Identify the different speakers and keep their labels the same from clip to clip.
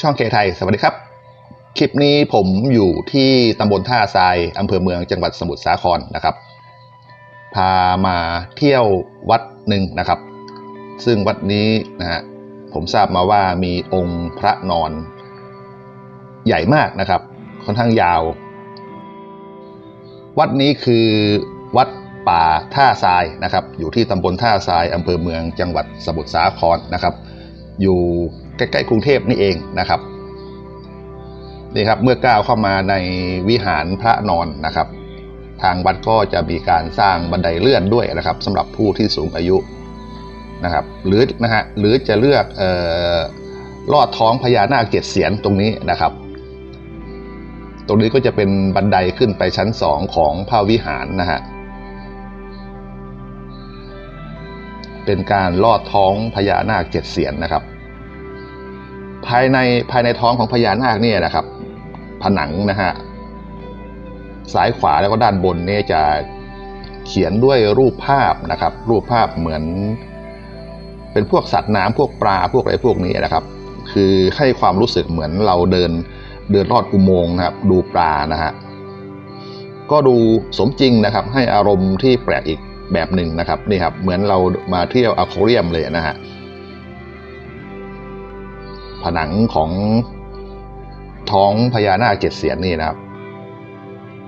Speaker 1: ช่องเคไทย สวัสดีครับ คลิปนี้ผมอยู่ที่ตำบลท่าทรายอำเภอเมืองจังหวัดสมุทรสาครนะครับ พามาเที่ยววัดหนึ่งนะครับ ซึ่งวัดนี้นะฮะผมทราบมาว่ามีองค์พระนอนใหญ่มากนะครับ ค่อนข้างยาว วัดนี้คือวัดป่าท่าทรายนะครับ อยู่ที่ตำบลท่าทรายอำเภอเมืองจังหวัดสมุทรสาครนะครับ อยู่ ใกล้ๆกรุงเทพนี่เองนะครับนี่ครับเมื่อก้าวเข้ามาในวิหารพระนอนนะครับ ทางวัดก็จะมีการสร้างบันไดเลื่อนด้วยนะครับสำหรับผู้ที่สูงอายุนะครับ หรือนะฮะหรือจะเลือกเอ่อลอดท้องพญานาคเจ็ดเสียนตรงนี้นะครับ ตรงนี้ก็จะเป็นบันไดขึ้นไปชั้นสองของพระวิหารนะฮะเป็นการลอดท้องพญานาคเจ็ดเสียนนะครับ ภายในภายในท้องของพญานาคเนี่ยนะครับ ผนังนะฮะซ้ายขวาแล้วก็ด้านบนเนี่ยจะเขียนด้วยรูปภาพนะครับ รูปภาพเหมือน เป็นพวกสัตว์น้ำพวกปลาพวกอะไรพวกนี้นะครับ คือให้ความรู้สึกเหมือนเราเดินเดินลอดอุโมงค์นะครับ ดูปลานะฮะก็ดูสมจริงนะครับ ให้อารมณ์ที่แปลกอีกแบบหนึ่งนะครับนี่ครับเหมือนเรามาเที่ยวอควาเรียมเลยนะฮะ ผนังของท้องพญานาคเจ็ดเสียนนี่นะครับ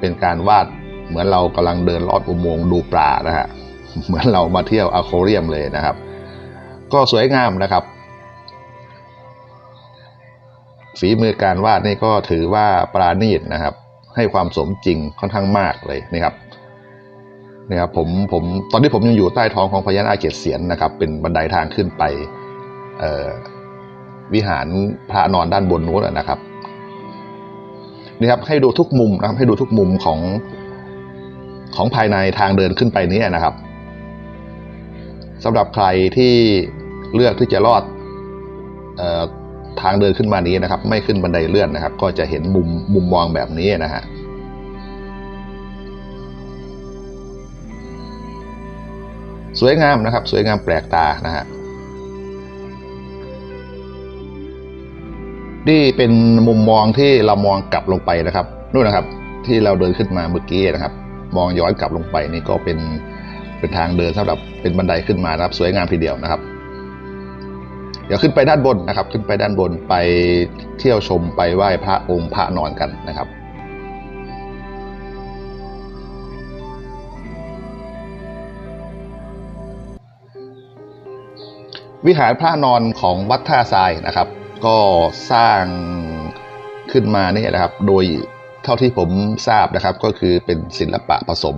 Speaker 1: เป็นการวาดเหมือนเรากำลังเดินลอดอุโมงค์ดูปลานะฮะเหมือนเรามาเที่ยวอควาเรียมเลยนะครับ ก็สวยงามนะครับฝีมือการวาดนี่ก็ถือว่าปราณีตนะครับ ให้ความสมจริงค่อนข้างมากเลยนะครับนะครับผมผมตอนที่ผมยังอยู่ใต้ท้องของพญานาคเจ็ดเสียนนะครับ เป็นบันไดทางขึ้นไปเอ่อ วิหารพระนอนด้านบนนู้นนะครับนี่ครับให้ดูทุกมุมนะครับ ให้ดูทุกมุมของของภายในทางเดินขึ้นไปนี้นะครับสำหรับใครที่เลือกที่จะลอดเอ่อทางเดินขึ้นมานี้นะครับ ไม่ขึ้นบันไดเลื่อนนะครับ ก็จะเห็นมุมมุมมองแบบนี้นะฮะสวยงามนะครับ สวยงามแปลกตานะฮะ นี่เป็นมุมมองที่เรามองกลับลงไปนะครับนู่นนะครับ ที่เราเดินขึ้นมาเมื่อกี้นะครับ มองย้อนกลับลงไปนี่ก็เป็นเป็นทางเดินสำหรับเป็นบันไดขึ้นมานะครับ สวยงามทีเดียวนะครับ เดี๋ยวขึ้นไปด้านบนนะครับ ขึ้นไปด้านบนไปเที่ยวชมไปไหว้พระองค์พระนอนกันนะครับวิหารพระนอนของวัดท่าทรายนะครับ ก็สร้างขึ้นมาเนี่ยนะครับ โดยเท่าที่ผมทราบนะครับ ก็คือเป็นศิลปะผสม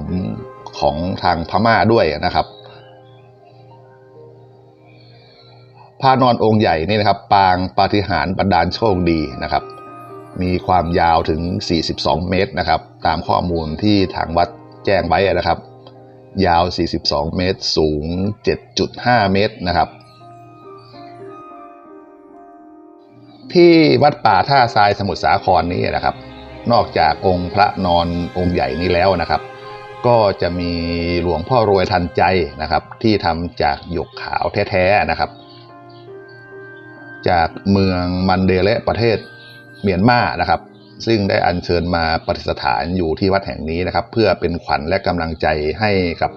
Speaker 1: ของทางพม่าด้วยนะครับพระนอนองค์ใหญ่นี่นะครับ ปางปาฏิหาริย์บันดาลโชคดีนะครับ มีความยาวถึง 42 เมตรนะครับ ตามข้อมูลที่ทางวัดแจ้งไว้นะครับ ยาว 42 เมตร สูง 7.5 เมตรนะครับ ที่วัดป่าท่าทรายสมุทรสาครนี้นะครับ นอกจากองค์พระนอนองค์ใหญ่นี้แล้วนะครับ ก็จะมีหลวงพ่อรวยทันใจนะครับ ที่ทำจากหยกขาวแท้ๆนะครับ จากเมืองมันเดเลประเทศเมียนมานะครับ ซึ่งได้อัญเชิญมาประดิษฐานอยู่ที่วัดแห่งนี้นะครับ เพื่อเป็นขวัญและกำลังใจให้กับ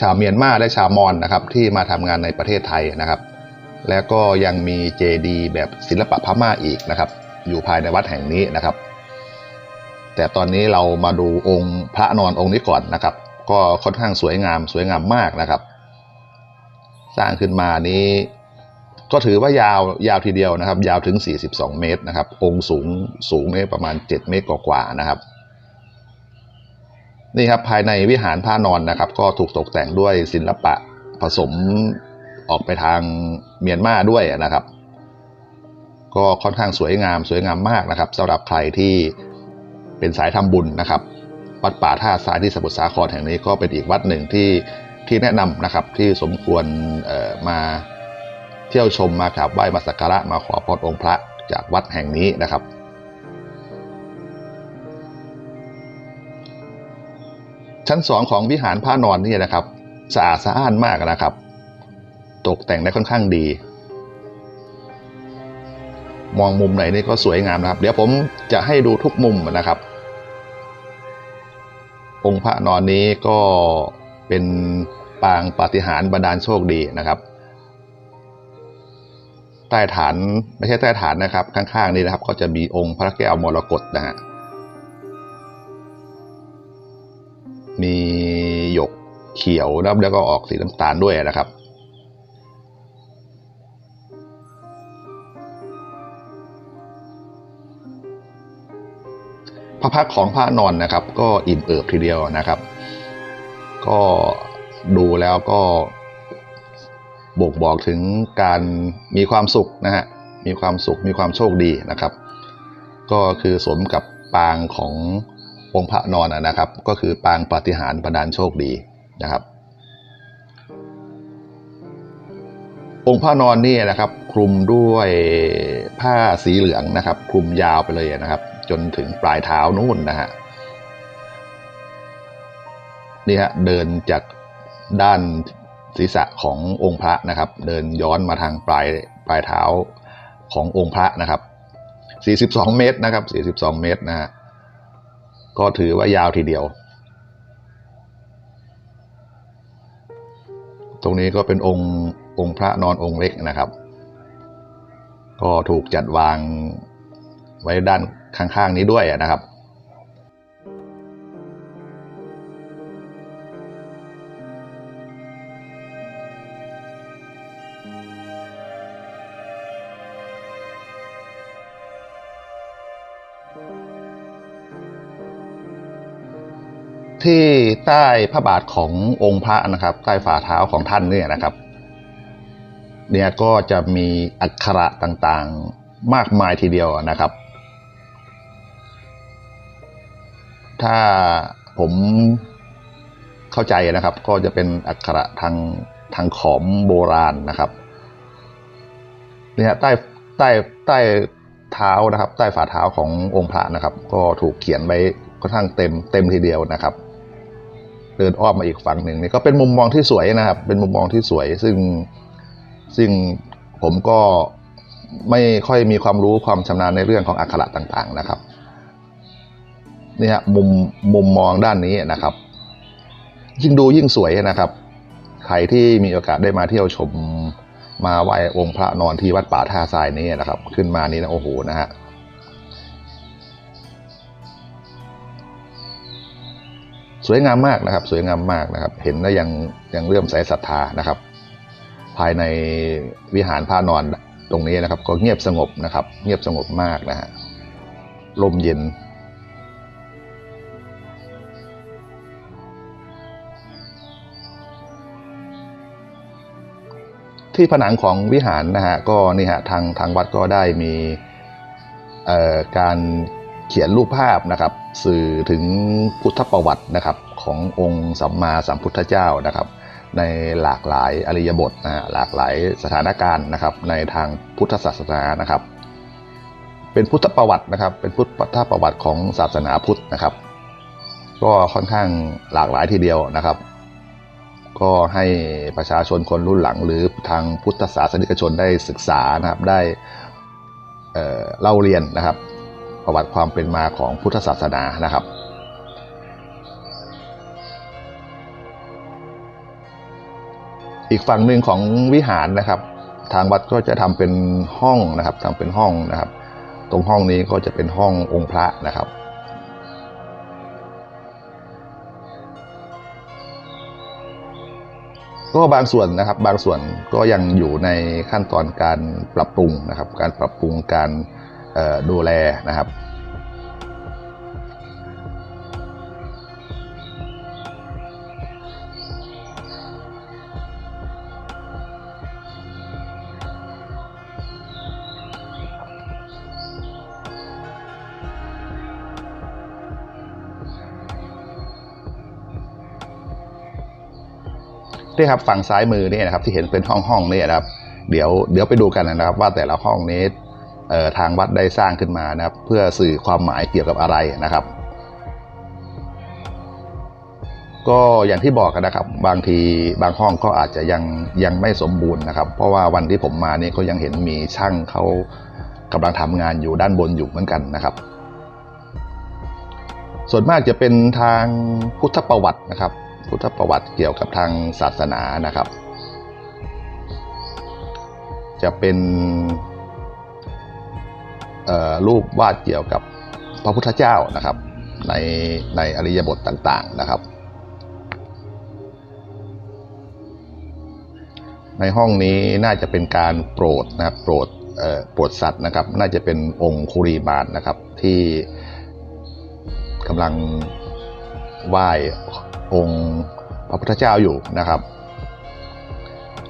Speaker 1: ชาวเมียนมาและชาวมอญนะครับ ที่มาทำงานในประเทศไทยนะครับ แล้วก็ยังมีเจดีย์แบบศิลปะพม่าอีกนะครับ อยู่ภายในวัดแห่งนี้นะครับ แต่ตอนนี้เรามาดูองค์พระนอนองค์นี้ก่อนนะครับ ก็ค่อนข้างสวยงามสวยงามมากนะครับ สร้างขึ้นมานี้ ก็ถือว่ายาวยาวทีเดียวนะครับ ยาวถึง 42 เมตรนะครับ องค์สูงสูงเนี่ยประมาณ 7 เมตรกว่าๆนะครับนี่ครับภายในวิหารพระนอนนะครับ ก็ถูกตกแต่งด้วยศิลปะผสมออกไปทาง เมียนมาด้วยนะครับ ก็ค่อนข้างสวยงามสวยงามมากนะครับสำหรับใครที่เป็นสายทำบุญนะครับ วัดป่าท่าทรายที่สมุทรสาครแห่งนี้ก็เป็นอีกวัดหนึ่งที่ที่แนะนำนะครับที่สมควรมาเที่ยวชมมากราบไหว้มาสักการะมาขอพรองค์พระจากวัดแห่งนี้นะครับ ชั้นสองของวิหารพระนอนนี่นะครับสะอาดสะอ้านมากนะครับ ตกแต่งได้ค่อนข้างดี มองมุมไหนนี่ก็สวยงามนะครับ เดี๋ยวผมจะให้ดูทุกมุมนะครับ องค์พระนอนนี้ก็เป็นปางปาฏิหาริย์บันดาลโชคดีนะครับใต้ฐานไม่ใช่ใต้ฐานนะครับ ข้างๆนี้นะครับ ก็จะมีองค์พระแก้วมรกตนะฮะมีหยกเขียวนะแล้วก็ออกสีน้ำตาลด้วยนะครับ พระพักของพระนอนนะครับ ก็อิ่มเอิบทีเดียวนะครับ ก็ดูแล้วก็บ่งบอกถึงการมีความสุขนะฮะมีความสุขมีความโชคดีนะครับ ก็คือสมกับปางขององค์พระนอนนะครับ ก็คือปางปฏิหารประดานโชคดีนะครับ องค์พระนอนนี่นะครับ คลุมด้วยผ้าสีเหลืองนะครับ คลุมยาวไปเลยนะครับ จนถึงปลายเท้านู่นนะฮะนี่ฮะเดินจากด้านศีรษะขององค์พระนะครับ เดินย้อนมาทางปลายปลายเท้าขององค์พระนะครับ 42 เมตรนะครับ 42 เมตรนะฮะก็ถือว่ายาวทีเดียว ตรงนี้ก็เป็นองค์องค์พระนอนองค์เล็กนะครับ ก็ถูกจัดวางไว้ด้าน ข้างๆนี้ด้วยนะครับที่ใต้พระบาทขององค์พระนะครับ ใต้ฝ่าเท้าของท่านเนี่ยนะครับ เนี่ยก็จะมีอักขระต่างๆ มากมายทีเดียวนะครับ ถ้าผมเข้าใจนะครับ ก็จะเป็นอักขระทางทางขอมโบราณนะครับเนี่ยใต้ใต้ใต้เท้านะครับ ใต้ฝ่าเท้าขององค์พระนะครับ ก็ถูกเขียนไว้ค่อนข้างเต็มเต็มทีเดียวนะครับ เดินอ้อมมาอีกฝั่งหนึ่งนี่ก็เป็นมุมมองที่สวยนะครับ เป็นมุมมองที่สวย ซึ่งซึ่งผมก็ไม่ค่อยมีความรู้ความชำนาญในเรื่องของอักขระต่างๆนะครับ นี่ฮะมุมมุมมองด้านนี้นะครับ ยิ่งดูยิ่งสวยนะครับ ใครที่มีโอกาสได้มาเที่ยวชมมาไหว้องค์พระนอนที่วัดป่าท่าทรายนี้นะครับ ขึ้นมานี่นะโอ้โหนะฮะสวยงามมากนะครับ สวยงามมากนะครับ เห็นแล้วยังยังเลื่อมใสศรัทธานะครับ ภายในวิหารพระนอนตรงนี้นะครับ ก็เงียบสงบนะครับ เงียบสงบมากนะฮะลมเย็น ที่ผนังของวิหารนะฮะก็นี่ฮะทางทางวัดก็ได้มีการเขียนรูปภาพนะครับ สื่อถึงพุทธประวัตินะครับขององค์สัมมาสัมพุทธเจ้านะครับ ในหลากหลายอริยบทนะฮะหลากหลายสถานการณ์นะครับ ในทางพุทธศาสนานะครับ เป็นพุทธประวัตินะครับ เป็นพุทธประวัติของศาสนาพุทธนะครับ ก็ค่อนข้างหลากหลายทีเดียวนะครับ ก็ให้ประชาชนคนรุ่นหลัง หรือทางพุทธศาสนิกชนได้ศึกษานะครับได้เเล่าเรียนนะครับ ประวัติความเป็นมาของพุทธศาสนานะครับอีกฝั่งหนึ่งของวิหารนะครับ ทางวัดก็จะทำเป็นห้องนะครับทำเป็นห้องนะครับ ตรงห้องนี้ก็จะเป็นห้ององค์พระนะครับ ก็บางส่วนนะครับ บางส่วนก็ยังอยู่ในขั้นตอนการปรับปรุงนะครับ การปรับปรุงการดูแลนะครับ นี่ครับฝั่งซ้ายมือนี่นะครับที่เห็นเป็นห้องห้องนี่นะครับ เดี๋ยวเดี๋ยวไปดูกันนะครับ ว่าแต่ละห้องนี้เอ่อทางวัดได้สร้างขึ้นมานะครับ เพื่อสื่อความหมายเกี่ยวกับอะไรนะครับ ก็อย่างที่บอกกันนะครับ บางทีบางห้องก็อาจจะยังยังไม่สมบูรณ์นะครับ เพราะว่าวันที่ผมมานี่ก็ยังเห็นมีช่างเขากำลังทำงานอยู่ด้านบนอยู่เหมือนกันนะครับ ส่วนมากจะเป็นทางพุทธประวัตินะครับ พุทธประวัติเกี่ยวกับทางศาสนานะครับ จะเป็นรูปวาดเกี่ยวกับพระพุทธเจ้านะครับ ในในอริยบทต่างๆนะครับ ในห้องนี้น่าจะเป็นการโปรดนะครับโปรดโปรดสัตว์นะครับ น่าจะเป็นองค์คุรีบาลนะครับที่กำลังไหว้ องค์พระพุทธเจ้าอยู่นะครับ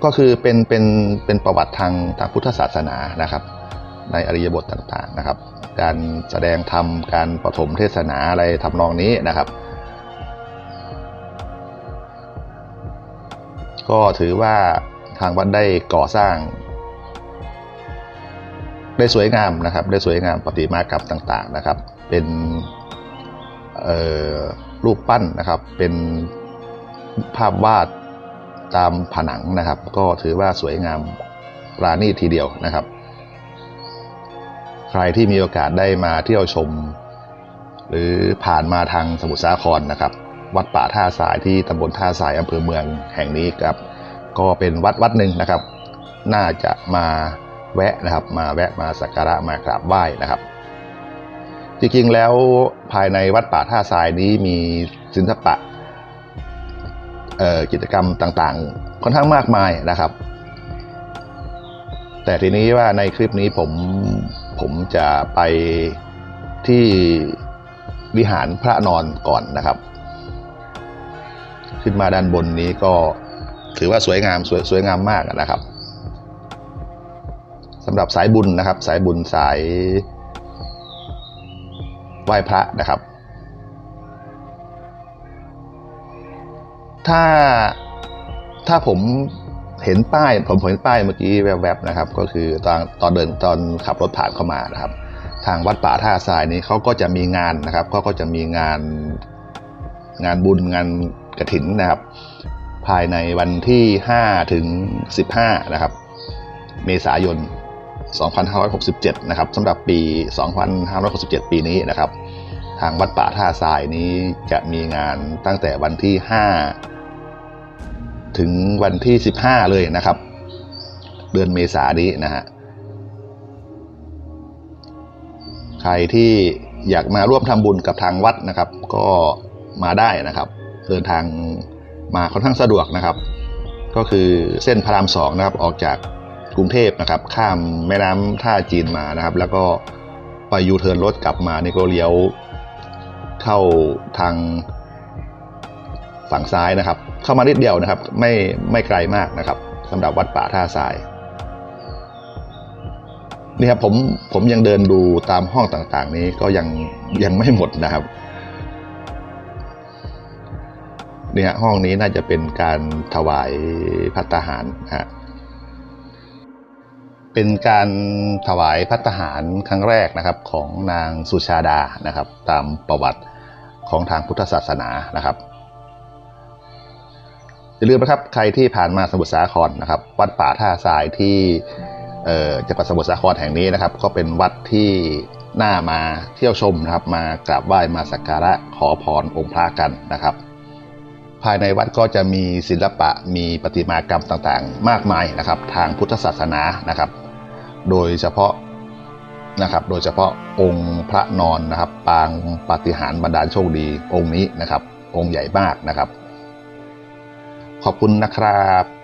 Speaker 1: ก็คือเป็นเป็นเป็นประวัติทางทางพุทธศาสนานะครับ ในอริยบทต่างๆนะครับ การแสดงธรรมการปฐมเทศนาอะไรทำนองนี้นะครับ ก็ถือว่าทางวัดได้ก่อสร้าง ได้สวยงามนะครับ ได้สวยงามประติมากรรมต่าง ๆนะครับ เป็นเอ่อ รูปปั้นนะครับ เป็นภาพวาดตามผนังนะครับ ก็ถือว่าสวยงามปราณีตทีเดียวนะครับ ใครที่มีโอกาสได้มาเที่ยวชม หรือผ่านมาทางสมุทรสาครนะครับ วัดป่าท่าสายที่ตำบลท่าสายอำเภอเมืองแห่งนี้ครับ ก็เป็นวัดวัดหนึ่งนะครับ น่าจะมาแวะนะครับ มาแวะมาสักการะมากราบไหว้นะครับ จริงๆแล้วภายในวัดป่าท่าทรายนี้มีศิลปะกิจกรรมต่างๆ ค่อนข้างมากมายนะครับ แต่ทีนี้ว่าในคลิปนี้ผมผมจะไปที่วิหารพระนอนก่อนนะครับ ขึ้นมาด้านบนนี้ก็ถือว่าสวยงามสวยสวยงามมากนะครับสำหรับสายบุญนะครับ สายบุญสาย ไหว้พระนะครับ ถ้าถ้าผมเห็นป้าย ผมเห็นป้ายเมื่อกี้แวบๆนะครับ ก็คือตอนตอนเดินตอนขับรถผ่านเข้ามานะครับ ทางวัดป่าท่าทรายนี้เขาก็จะมีงานนะครับเขาก็จะมีงานงานบุญงานกระถินนะครับ ภายในวันที่ 5 ถึง 15 นะครับ เมษายน 2567 นะครับสำหรับปี 2567 ปีนี้นะครับ ทางวัดป่าท่าทรายนี้จะมีงานตั้งแต่วันที่ 5 ถึงวันที่ 15 เลยนะครับ เดือนเมษานี้นะฮะใครที่อยากมาร่วมทำบุญกับทางวัดนะครับ ก็มาได้นะครับ เดินทางมาค่อนข้างสะดวกนะครับ ก็คือเส้นพระรามสองนะครับออกจาก กรุงเทพนะครับ ข้ามแม่น้ำท่าจีนมานะครับ แล้วก็ไปยูเทิร์นรถกลับมานี่ก็เลี้ยวเข้าทางฝั่งซ้ายนะครับ เข้ามานิดเดียวนะครับ ไม่ไม่ไกลมากนะครับสำหรับวัดป่าท่าทรายนี่ครับผมผมยังเดินดูตามห้องต่างๆ นี้ก็ยังยังไม่หมดนะครับเนี่ยห้องนี้น่าจะเป็นการถวายพัตตาหารนฮะ เป็นการถวายพัตตาหารครั้งแรกนะครับของนางสุชาดานะครับ ตามประวัติของทางพุทธศาสนานะครับอย่าลืมนะครับใครที่ผ่านมาสมุทรสาครนะครับ วัดป่าท่าทรายที่จังหวัดสมุทรสาครแห่งนี้นะครับ ก็เป็นวัดที่น่ามาเที่ยวชมนะครับ มากราบไหว้มาสักการะขอพรองค์พระกันนะครับ ภายในวัดก็จะมีศิลปะมีประติมากรรมต่างๆ มากมายนะครับ ทางพุทธศาสนานะครับ โดยเฉพาะนะครับ โดยเฉพาะองค์พระนอนนะครับ ปางปฏิหารบรรดาลโชคดีองค์นี้นะครับ องค์ใหญ่มากนะครับ ขอบคุณนะครับ